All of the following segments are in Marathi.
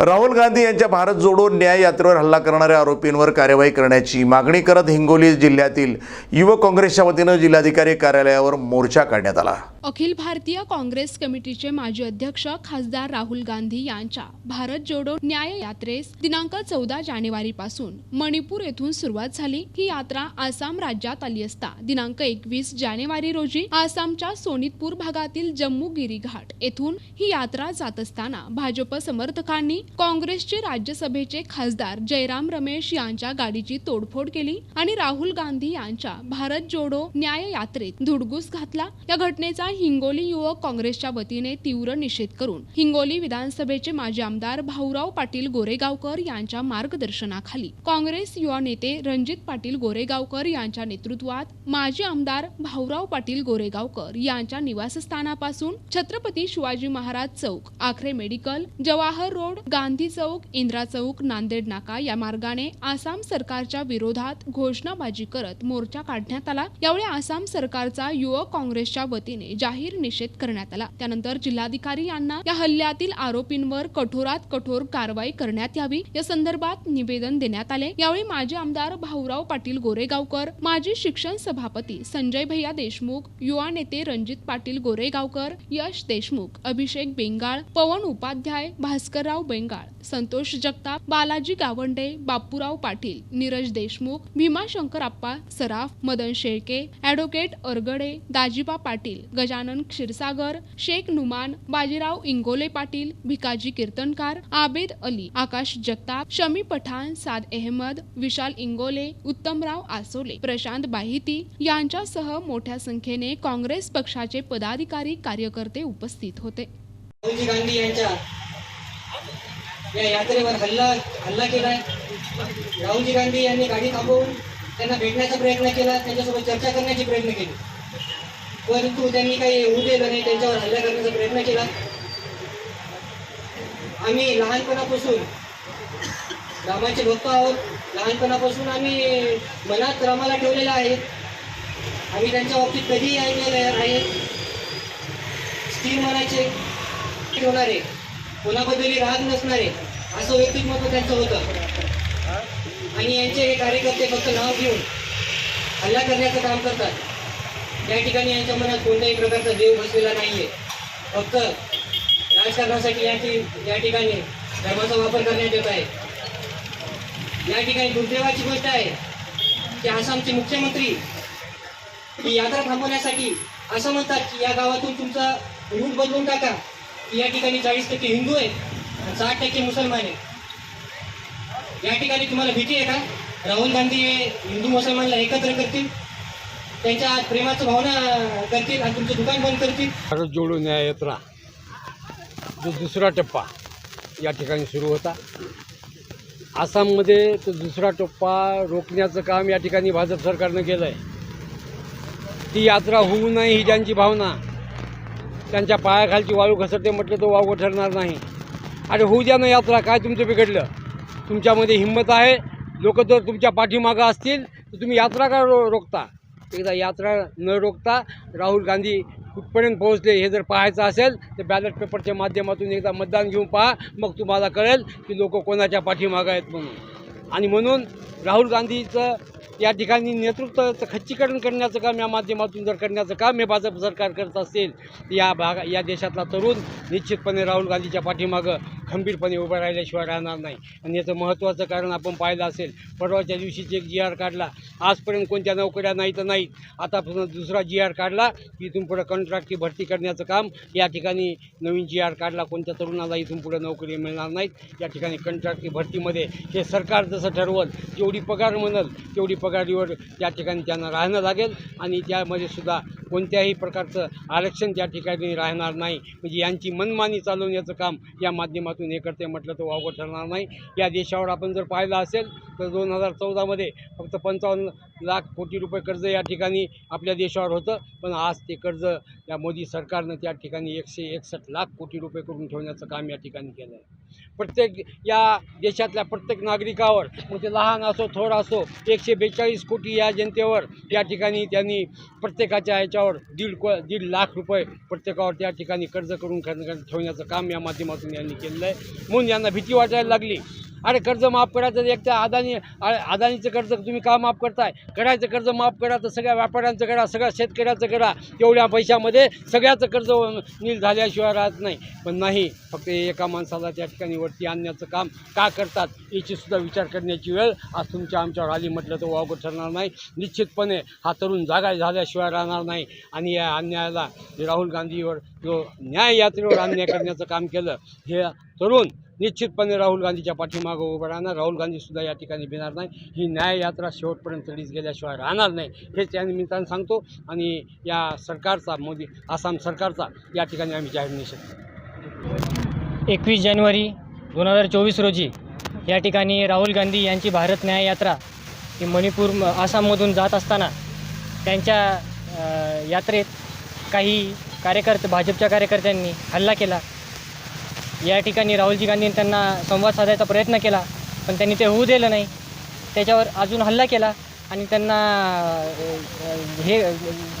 राहुल गांधी यांच्या भारत जोडो न्याय यात्रेवर हल्ला करणाऱ्या आरोपींवर कार्यवाही करण्याची मागणी करत हिंगोली जिल्ह्यातील युवक काँग्रेसच्या वतीनं जिल्हाधिकारी कार्यालयावर मोर्चा काढण्यात आला. अखिल भारतीय काँग्रेस कमिटीचे माजी अध्यक्ष खासदार राहुल गांधी यांच्या भारत जोडो न्याय यात्रेस दिनांक चौदा जानेवारी पासून मणिपूर येथून सुरुवात झाली. ही यात्रा आसाम राज्यात आली असता दिनांक एकवीस जानेवारी रोजी आसामच्या सोनितपूर भागातील जम्मू गिरी घाट येथून ही यात्रा जात असताना भाजप समर्थकांनी काँग्रेसचे राज्यसभेचे खासदार जयराम रमेश यांच्या गाडीची तोडफोड केली आणि राहुल गांधी यांच्या भारत जोडो न्याय यात्रेत धुडगूस घातला. या घटनेचा हिंगोली युवक काँग्रेसच्या वतीने तीव्र निषेध करून हिंगोली विधानसभेचे माजी आमदार भाऊराव पाटील गोरेगावकर यांच्या मार्गदर्शनाखाली काँग्रेस युवा नेते रणजित पाटील गोरेगावकर यांच्या नेतृत्वात माजी आमदार भाऊराव पाटील गोरेगावकर यांच्या निवासस्थानापासून छत्रपती शिवाजी महाराज चौक आखरे मेडिकल जवाहर रोड गांधी चौक इंदिरा चौक नांदेड नाका या मार्गाने आसाम सरकारच्या विरोधात घोषणाबाजी करत मोर्चा काढण्यात आला. यावेळी आसाम सरकारचा युवक काँग्रेसच्या वतीने जाहीर निषेध करण्यात आला. त्यानंतर जिल्हाधिकारी यांना या हल्ल्यातील आरोपींवर कठोरात कठोर कारवाई करण्यात यावी. या संदर्भात निवेदन देण्यात आले. यावेळी माजी आमदार भाऊराव पाटील गोरेगावकर माजी शिक्षण सभापती संजय भैया देशमुख युवा नेते रणजित पाटील गोरेगावकर यश देशमुख अभिषेक बेंगाळ पवन उपाध्याय भास्करराव बेंगाळ संतोष जगताप बालाजी गावंडे बापूराव पाटील नीरज देशमुख भीमाशंकर आप्पा सराफ मदन शेळके ॲडव्होकेट अरगडे दाजीबा पाटील गज गजानन क्षीरसागर शेख नुमान बाजीराव इंगोले पाटील भिकाजी कीर्तनकार आबेद अली आकाश जगताप शमी पठाण साद अहमद विशाल इंगोले उत्तमराव आसोले प्रशांत बाहिती यांच्यासह मोठ्या संख्येने काँग्रेस पक्षाचे पदाधिकारी कार्यकर्ते उपस्थित होते. गांधी यांच्या या यात्रेवर हल्ला हल्ला केलाय. राहुलजी गांधी यांनी गाडी थांबवून त्यांना भेटण्याचा प्रयत्न केला त्यांच्यासोबत चर्चा करण्याची प्रयत्न केली. परंतु त्यांनी काही होऊ दिलं नाही त्यांच्यावर हल्ला करण्याचा प्रयत्न केला. आम्ही लहानपणापासून रामाचे भक्त आहोत. लहानपणापासून आम्ही मनात रामाला ठेवलेला आहे. आम्ही त्यांच्या बाबतीत कधीही ऐकलेले आहे स्थिर मनाचे ठेवणारे कोणाबद्दलही राग नसणारे असं व्यक्तिमत्व त्यांचं होतं. आणि यांचे हे कार्यकर्ते फक्त नाव घेऊन हल्ला करण्याचं काम करतात. या ठिकाणी यांच्या मनात कोणत्याही प्रकारचा देव बसलेला नाहीये. फक्त राजकारणासाठी यांची या ठिकाणी धर्माचा वापर करण्यात येत आहे. या ठिकाणी दुर्दैवाची गोष्ट आहे की आसामचे मुख्यमंत्री ही यात्रा थांबवण्यासाठी असं म्हणतात की या गावातून तुमचा रूट बदलून टाका. की या ठिकाणी चाळीस टक्के हिंदू आहेत साठ टक्के मुसलमान आहेत. या ठिकाणी तुम्हाला भीती आहे का? राहुल गांधी हे हिंदू मुसलमानला एकत्र करतील? त्यांच्या प्रेमाचं भावना करतील आणि तुमचं दुकान बंद करतील. भारत जोडो न्याय यात्रा जो दुसरा टप्पा या ठिकाणी सुरू होता आसाममध्ये तो दुसरा टप्पा रोखण्याचं काम या ठिकाणी भाजप सरकारनं केलं आहे ती यात्रा होऊ नये ही ज्यांची भावना त्यांच्या पायाखालची वाळू घसरते म्हटलं तो वावगं ठरणार नाही. अरे होऊ द्या ना यात्रा काय तुमचं बिघडलं? तुमच्यामध्ये हिंमत आहे. लोक जर तुमच्या पाठीमागं असतील तर तुम्ही यात्रा का रो रोखता? एकदा यात्रा न रोखता राहुल गांधी कुठपर्यंत पोहोचले हे जर पाहायचं असेल तर बॅलेट पेपरच्या माध्यमातून एकदा मतदान घेऊन पहा. मग तुम्हाला कळेल की लोक कोणाच्या पाठीमागं आहेत म्हणून. आणि म्हणून राहुल गांधीचं या ठिकाणी नेतृत्वाचं खच्चीकरण करण्याचं काम या माध्यमातून जर करण्याचं काम हे भाजप सरकार करत असेल तर या भागा या देशातला तरुण निश्चितपणे राहुल गांधीच्या पाठीमागं खंबीरपणे उभं राहिल्याशिवाय राहणार नाही. आणि याचं महत्त्वाचं कारण आपण पाहिलं असेल परवाच्या दिवशीच एक जी आर काढला आजपर्यंत कोणत्या नोकऱ्या नाही तर नाहीत. आतापासून दुसरा जी आर काढला की इथून पुढं कॉन्ट्रॅक्टची भरती करण्याचं काम या ठिकाणी नवीन जी आर काढला कोणत्या तरुणाला इथून पुढं नोकरी मिळणार नाहीत. या ठिकाणी कॉन्ट्रॅक्टची भरतीमध्ये हे सरकार जसं ठरवल जेवढी पगार म्हणल तेवढी पगारीवर त्या ठिकाणी त्यांना राहणं लागेल. आणि त्यामध्ये सुद्धा कोणत्याही प्रकारचं आरक्षण त्या ठिकाणी राहणार नाही. म्हणजे यांची मनमानी चालवण्याचं काम या माध्यमातून हे करते म्हटलं तर वावगं ठरणार नाही. या देशावर आपण जर पाहिलं असेल तर दोन हजार चौदामध्ये फक्त पंचावन्न लाख कोटी रुपये कर्ज या ठिकाणी आपल्या देशावर होतं. पण आज ते कर्ज या मोदी सरकारनं त्या ठिकाणी एकशे एकसष्ट लाख कोटी रुपये करून ठेवण्याचं काम या ठिकाणी केलं आहे प्रत्येक या देशातल्या प्रत्येक नागरिकावर मग ते लहान असो थोर असो एकशे बेचाळीस कोटी या जनतेवर या ठिकाणी त्यांनी प्रत्येकाच्या ह्याच्यावर दीड को दीड लाख रुपये प्रत्येकावर त्या ठिकाणी कर्ज करून ठेवण्याचं काम या माध्यमातून यांनी केलेलं आहे. म्हणून यांना भीती वाटायला लागली. अरे कर्ज माफ करायचं एक तर अदानी अदानीचं कर्ज तुम्ही का माफ करताय? करायचं कर्ज माफ करा तर सगळ्या व्यापाऱ्यांचं करा सगळ्या शेतकऱ्याचं करा. तेवढ्या पैशामध्ये सगळ्याचं कर्ज नील झाल्याशिवाय राहत नाही. पण नाही फक्त एका माणसाला त्या ठिकाणी वरती आणण्याचं काम का करतात याचीसुद्धा विचार करण्याची वेळ आज तुमच्या आमच्यावर आली म्हटलं तर वावगं ठरणार नाही. निश्चितपणे हा तरुण जागा झाल्याशिवाय राहणार नाही. आणि या अन्यायाला राहुल गांधीवर जो न्याय यात्रेवर अन्याय करण्याचं काम केलं हे तरुण निश्चितपणे राहुल गांधीच्या पाठीमागं उभं राहणार. राहुल गांधीसुद्धा या ठिकाणी भिणार नाही. ही न्याय यात्रा शेवटपर्यंत तडीच गेल्याशिवाय राहणार नाही. हेच त्या निमित्तानं सांगतो. आणि या सरकारचा मोदी आसाम सरकारचा या ठिकाणी आम्ही जाहीर निषेध एकवीस जानेवारी दोन हजार चोवीस रोजी या ठिकाणी राहुल गांधी यांची भारत न्याय यात्रा ही मणिपूर आसाममधून जात असताना त्यांच्या यात्रेत काही कार्यकर्ते भाजपच्या कार्यकर्त्यांनी हल्ला केला. या ठिकाणी राहुलजी गांधींनी त्यांना संवाद साधायचा प्रयत्न केला पण त्यांनी ते होऊ दिलं नाही. त्याच्यावर अजून हल्ला केला आणि त्यांना हे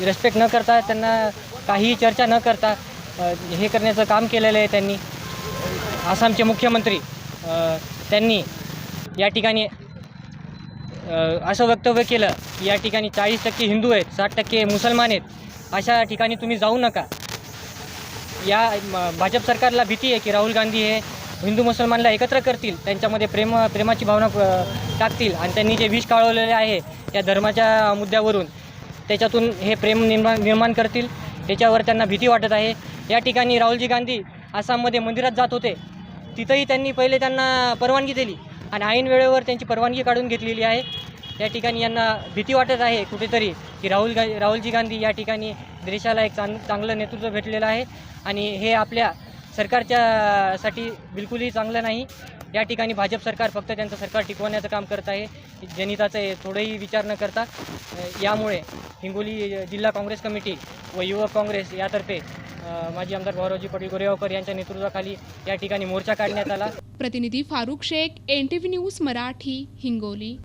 रेस्पेक्ट न करता त्यांना काहीही चर्चा न करता हे करण्याचं काम केलेलं आहे त्यांनी. आसामचे मुख्यमंत्री त्यांनी या ठिकाणी असं वक्तव्य केलं की या ठिकाणी चाळीस टक्के हिंदू आहेत साठ टक्के मुसलमान आहेत. अशा ठिकाणी तुम्ही जाऊ नका. या म- भाजप सरकारला भीती आहे की राहुल गांधी हे हिंदू मुसलमानला एकत्र करतील त्यांच्यामध्ये प्रेम प्रेमाची भावना टाकतील आणि त्यांनी जे विष काळवलेले आहे या धर्माच्या मुद्द्यावरून त्याच्यातून हे प्रेम निर्माण निर्माण करतील त्याच्यावर त्यांना भीती वाटत आहे. या ठिकाणी राहुलजी गांधी आसाममध्ये मंदिरात जात होते. तिथंही त्यांनी पहिले त्यांना परवानगी दिली. आणि ऐन वेळेवर त्यांची परवानगी काढून घेतलेली आहे. या ठिकाणी यांना भीती वाटत आहे कुठेतरी की राहुल गा राहुलजी गांधी या ठिकाणी देशाला एक चांग चांगलं नेतृत्व भेटलेलं आहे. आणि हे आपल्या सरकारच्या साठी बिलकुलही चांगलं नाही. या ठिकाणी भाजप सरकार फक्त त्यांचं सरकार टिकवण्याचं काम करत आहे. जनिताचं थोडंही विचार न करता यामुळे हिंगोली जिल्हा काँग्रेस कमिटी व युवक काँग्रेस यातर्फे माजी आमदार भाऊरावजी पाटील गोरेगावकर यांच्या नेतृत्वाखाली या ठिकाणी मोर्चा काढण्यात आला. प्रतिनिधी Farukh Shaikh N T V news Marathi Hingoli.